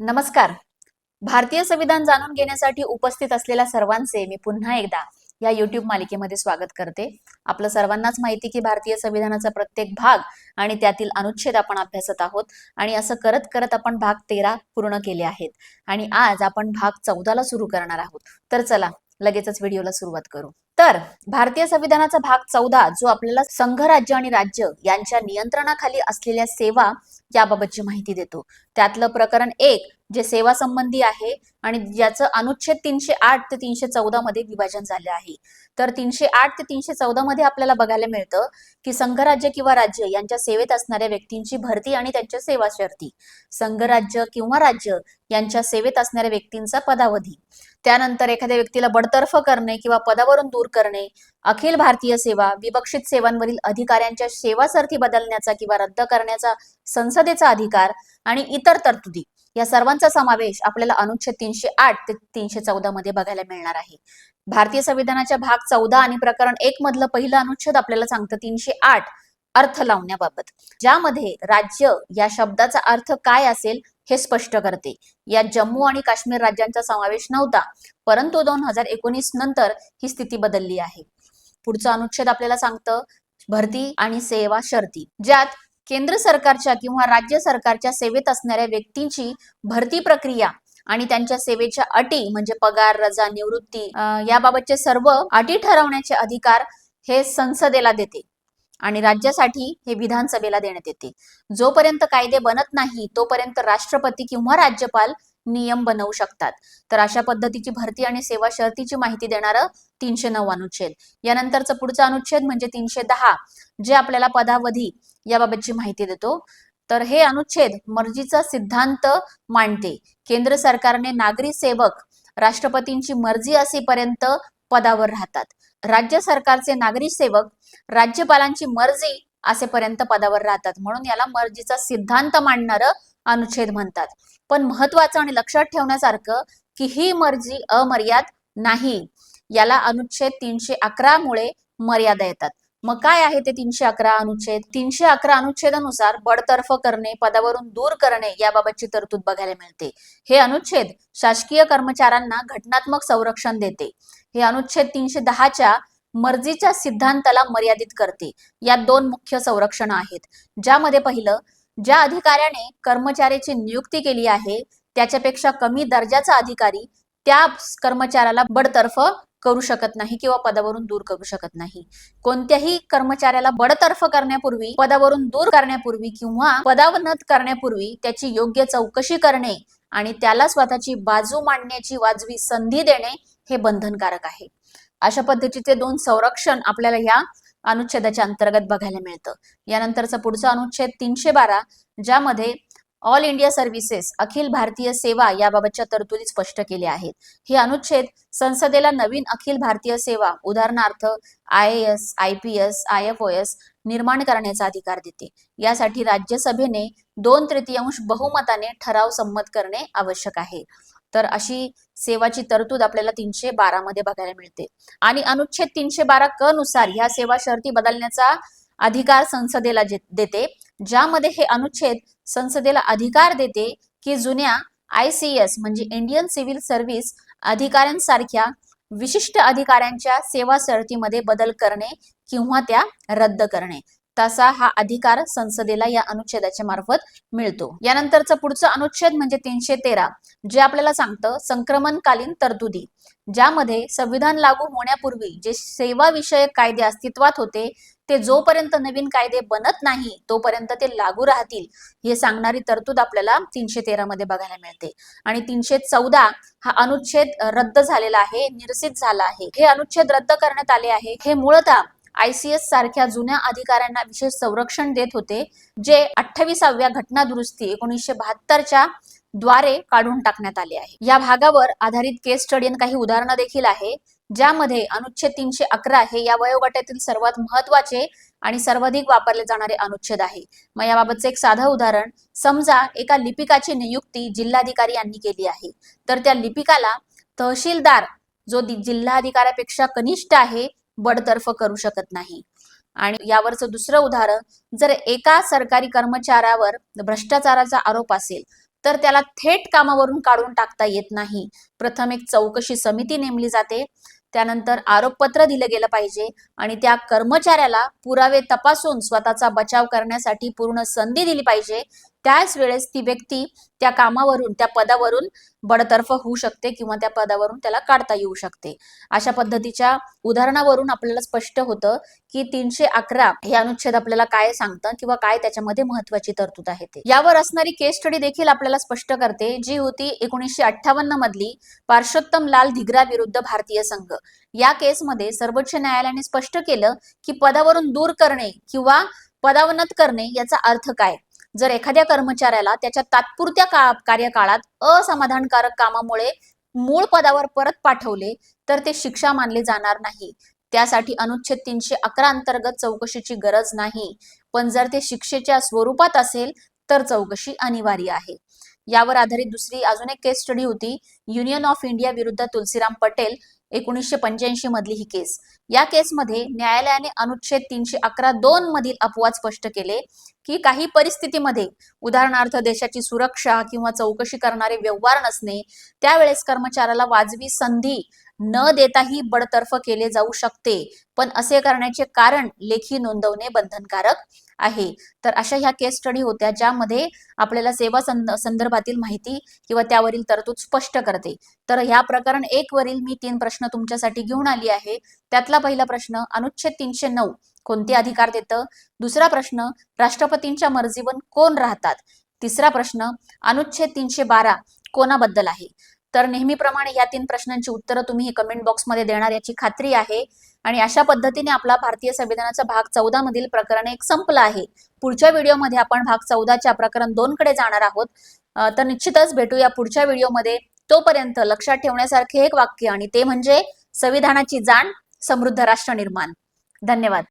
नमस्कार. भारतीय संविधान जाणून घेण्यासाठी उपस्थित असलेल्या सर्वांचे मी पुन्हा एकदा या युट्यूब मालिकेमध्ये स्वागत करते. आपलं सर्वांनाच माहिती की भारतीय संविधानाचा प्रत्येक भाग आणि त्यातील अनुच्छेद आपण अभ्यासत आहोत आणि असं करत करत आपण भाग तेरा पूर्ण केले आहेत. आणि आज आपण भाग चौदाला सुरू करणार आहोत. तर चला लगेचच व्हिडिओला सुरुवात करू. तर भारतीय संविधानाचा भाग चौदा जो आपल्याला संघराज्य आणि राज्य यांच्या नियंत्रणाखाली असलेल्या सेवा याबाबतची माहिती देतो. त्यातलं प्रकरण एक जे सेवा संबंधी आहे आणि ज्याचं अनुच्छेद तीनशे आठ ते तीनशे चौदा मध्ये विभाजन झालं आहे. तर तीनशे आठ ते तीनशे चौदा मध्ये आपल्याला बघायला मिळतं की संघराज्य किंवा राज्य यांच्या सेवेत असणाऱ्या व्यक्तींची भरती आणि त्यांच्या सेवा शर्ती. संघराज्य किंवा राज्य यांच्या सेवेत असणाऱ्या व्यक्तींचा पदावधी. त्यानंतर एखाद्या व्यक्तीला बडतर्फ करणे किंवा पदावरून दूर करणे अखिल भारतीय सेवा विवक्षित सेवांवरील अधिकाऱ्यांच्या सेवासर्थी बदलण्याचा किंवा रद्द करण्याचा संसदेचा अधिकार आणि इतर तरतुदी या सर्वांचा समावेश आपल्याला अनुच्छेद तीनशे आठ ते तीनशे चौदा मध्ये बघायला मिळणार आहे. भारतीय संविधानाच्या भाग चौदा आणि प्रकरण एक मधलं पहिलं अनुच्छेद आपल्याला सांगतं तीनशे आठ अर्थ लावण्याबाबत. ज्यामध्ये राज्य या शब्दाचा अर्थ काय असेल हे स्पष्ट करते. यात जम्मू आणि काश्मीर राज्यांचा समावेश नव्हता परंतु दोन हजार एकोणीस नंतर ही स्थिती बदलली आहे. पुढचा अनुच्छेद आपल्याला सांगतं भरती आणि सेवा शर्ती ज्यात केंद्र सरकारच्या किंवा राज्य सरकारच्या सेवेत असणाऱ्या व्यक्तींची भरती प्रक्रिया आणि त्यांच्या सेवेच्या अटी म्हणजे पगार रजा निवृत्ती याबाबतचे सर्व अटी ठरवण्याचे अधिकार हे संसदेला देते. आणि राज्यासाठी हे विधानसभेला देण्यात येते. जोपर्यंत कायदे बनत नाही तोपर्यंत राष्ट्रपती किंवा राज्यपाल नियम बनवू शकतात. तर अशा पद्धतीची भरती आणि सेवा शर्तीची माहिती देणारं तीनशे नऊ अनुच्छेद. यानंतरचं पुढचा अनुच्छेद म्हणजे तीनशे दहा जे आपल्याला पदावधी याबाबतची माहिती देतो. तर हे अनुच्छेद मर्जीचा सिद्धांत मांडते. केंद्र सरकारने नागरी सेवक राष्ट्रपतींची मर्जी असेपर्यंत पदावर राहतात. राज्य सरकारचे नागरी सेवक राज्यपालांची मर्जी असेपर्यंत पदावर राहतात. म्हणून याला मर्जीचा सिद्धांत मांडणारं अनुच्छेद म्हणतात. पण महत्वाचं आणि लक्षात ठेवण्यासारखं की ही मर्जी अमर्याद नाही. याला अनुच्छेद तीनशे अकरा मुळे मर्यादा येतात. मग काय आहे ते तीनशे अकरा अनुच्छेद? तीनशे अकरा अनुच्छेदानुसार बडतर्फ करणे पदावरून दूर करणे याबाबतची तरतूद बघायला मिळते. हे अनुच्छेद शासकीय कर्मचाऱ्यांना घटनात्मक संरक्षण देते. हे अनुच्छेद तीनशे दहाच्या मर्जीच्या सिद्धांताला मर्यादित करते. यात दोन मुख्य संरक्षण आहेत. ज्यामध्ये पहिलं ज्या अधिकाऱ्याने कर्मचाऱ्याची नियुक्ती केली आहे त्याच्यापेक्षा कमी दर्जाचा अधिकारी त्या कर्मचाऱ्याला बडतर्फ करू शकत नाही किंवा पदावरून दूर करू शकत नाही. कोणत्याही कर्मचाऱ्याला बडतर्फ करण्यापूर्वी पदावरून दूर करण्यापूर्वी किंवा पदावनत करण्यापूर्वी त्याची योग्य चौकशी करणे आणि त्याला स्वतःची बाजू मांडण्याची वाजवी संधी देणे हे बंधनकारक आहे. अशा पद्धतीचे दोन संरक्षण आपल्याला या अनुच्छेदाच्या अंतर्गत बघायला मिळतं. यानंतरचा पुढचा अनुच्छेद तीनशे बारा ज्यामध्ये ऑल इंडिया सर्व्हिसेस अखिल भारतीय सेवा याबाबतच्या तरतुदी स्पष्ट केल्या आहेत. हे अनुच्छेद संसदेला नवीन अखिल भारतीय सेवा उदाहरणार्थ I S I P S I F O S निर्माण करण्याचा अधिकार देते. यासाठी राज्यसभेने दोन तृतीयांश बहुमताने ठराव संमत करणे आवश्यक आहे. तर अशी सेवाची तरतूद आपल्याला तीनशे बारा मध्ये बघायला मिळते. आणि अनुच्छेद तीनशे बारा क नुसार ह्या सेवा शर्ती बदलण्याचा अधिकार संसदेला देते. ज्यामध्ये हे अनुच्छेद संसदेला अधिकार देते की जुन्या आय सी एस म्हणजे इंडियन सिव्हिल सर्व्हिस अधिकाऱ्यांसारख्या विशिष्ट अधिकाऱ्यांच्या सेवा शर्तीमध्ये बदल करणे किंवा त्या रद्द करणे. तसा हा अधिकार संसदेला या अनुच्छेदाच्या मार्फत मिळतो. यानंतरचा पुढचं अनुच्छेद म्हणजे तीनशे तेरा जे आपल्याला सांगतं संक्रमणकालीन तरतुदी ज्यामध्ये संविधान लागू होण्यापूर्वी जे सेवा विषयक कायदे अस्तित्वात होते ते जोपर्यंत नवीन कायदे बनत नाही तोपर्यंत ते लागू राहतील हे सांगणारी तरतूद आपल्याला तीनशे तेरा मध्ये बघायला मिळते. आणि तीनशे चौदा हा अनुच्छेद रद्द झालेला आहे निरसित झाला आहे. हे अनुच्छेद रद्द करण्यात आले आहे. हे मूळतः आयसीएस सारख्या जुन्या अधिकाऱ्यांना विशेष संरक्षण देत होते जे अठ्ठावीसाव्या घटना दुरुस्ती एकोणीसशे बहात्तरच्या द्वारे काढून टाकण्यात आले आहे. या भागावर आधारित केस स्टडी आणि काही उदाहरणं देखील आहे. ज्यामध्ये अनुच्छेद तीनशे अकरा हे या वयोगटातील सर्वात महत्त्वाचे आणि सर्वाधिक वापरले जाणारे अनुच्छेद आहे. मग याबाबतचं एक साधं उदाहरण समजा एका लिपिकाची नियुक्ती जिल्हाधिकारी यांनी केली आहे. तर त्या लिपिकाला तहसीलदार जो जिल्हाधिकाऱ्यापेक्षा कनिष्ठ आहे बडतर्फ करू शकत नाही. आणि यावरचं दुसरं उदाहरण जर एका सरकारी कर्मचाऱ्यावर भ्रष्टाचाराचा आरोप असेल तर त्याला थेट कामावरून काढून टाकता येत नाही. प्रथम एक चौकशी समिती नेमली जाते. त्यानंतर आरोपपत्र दिलं गेलं पाहिजे आणि त्या कर्मचाऱ्याला पुरावे तपासून स्वतःचा बचाव करण्यासाठी पूर्ण संधी दिली पाहिजे. त्याच वेळेस ती व्यक्ती त्या कामावरून त्या पदावरून बडतर्फ होऊ शकते किंवा त्या पदावरून त्याला काढता येऊ शकते. अशा पद्धतीच्या उदाहरणावरून आपल्याला स्पष्ट होतं की तीनशे अकरा हे अनुच्छेद आपल्याला काय सांगतं किंवा काय त्याच्यामध्ये महत्वाची तरतूद आहे ते. यावर असणारी केस स्टडी देखील आपल्याला स्पष्ट करते जी होती एकोणीसशे अठ्ठावन्न मधली पार्श्वोत्तम लाल धिगरा विरुद्ध भारतीय संघ. या केसमध्ये सर्वोच्च न्यायालयाने स्पष्ट केलं की पदावरून दूर करणे किंवा पदावनत करणे याचा अर्थ काय? जर एखाद्या कर्मचाऱ्याला त्याच्या तात्पुरत्या का कार्यकाळात असमाधानकारक कामामुळे मूळ पदावर परत पाठवले तर ते शिक्षा मानले जाणार नाही. त्यासाठी अनुच्छेद तीनशे अकरा अंतर्गत चौकशीची गरज नाही. पण जर ते शिक्षेच्या स्वरूपात असेल तर चौकशी अनिवार्य आहे. यावर आधारित दुसरी अजून एक केस स्टडी होती. युनियन ऑफ इंडिया विरुद्ध तुलसीराम पटेल एकोणीसशे पंच्याऐंशी मधली ही केस या केसमध्ये न्यायालयाने अनुच्छेद तीनशे अकरा दोन मधील अपवाद स्पष्ट केले की काही परिस्थितीमध्ये उदाहरणार्थ देशाची सुरक्षा किंवा चौकशी करणारे व्यवहार नसणे त्यावेळेस कर्मचाऱ्याला वाजवी संधी न देताही बडतर्फ केले जाऊ शकते. पण असे करण्याचे कारण लेखी नोंदवणे बंधनकारक आहे. तर अशा ह्या केस स्टडी होत्या ज्यामध्ये आपल्याला सेवा संदर्भातील माहिती किंवा त्यावरील तरतूद स्पष्ट करते. तर ह्या प्रकरण एक वरील मी तीन प्रश्न तुमच्यासाठी घेऊन आली आहे. त्यातला पहिला प्रश्न अनुच्छेद तीनशे नऊ कोणते अधिकार देतं? दुसरा प्रश्न राष्ट्रपतींच्या मर्जीवर कोण राहतात? तिसरा प्रश्न अनुच्छेद तीनशे बारा कोणाबद्दल आहे? तर नेहमीप्रमाणे या तीन प्रश्नांची उत्तरं तुम्ही कमेंट बॉक्समध्ये देणार याची खात्री आहे. आणि अशा पद्धतीने आपला भारतीय संविधानाचा भाग चौदा मधील प्रकरण एक संपला आहे. पुढच्या व्हिडिओमध्ये आपण भाग चौदाच्या प्रकरण दोन कडे जाणार आहोत. तर निश्चितच भेटूया पुढच्या व्हिडिओमध्ये तोपर्यंत लक्षात ठेवण्यासारखे एक वाक्य आणि ते म्हणजे संविधानाची जाण समृद्ध राष्ट्र निर्माण. धन्यवाद.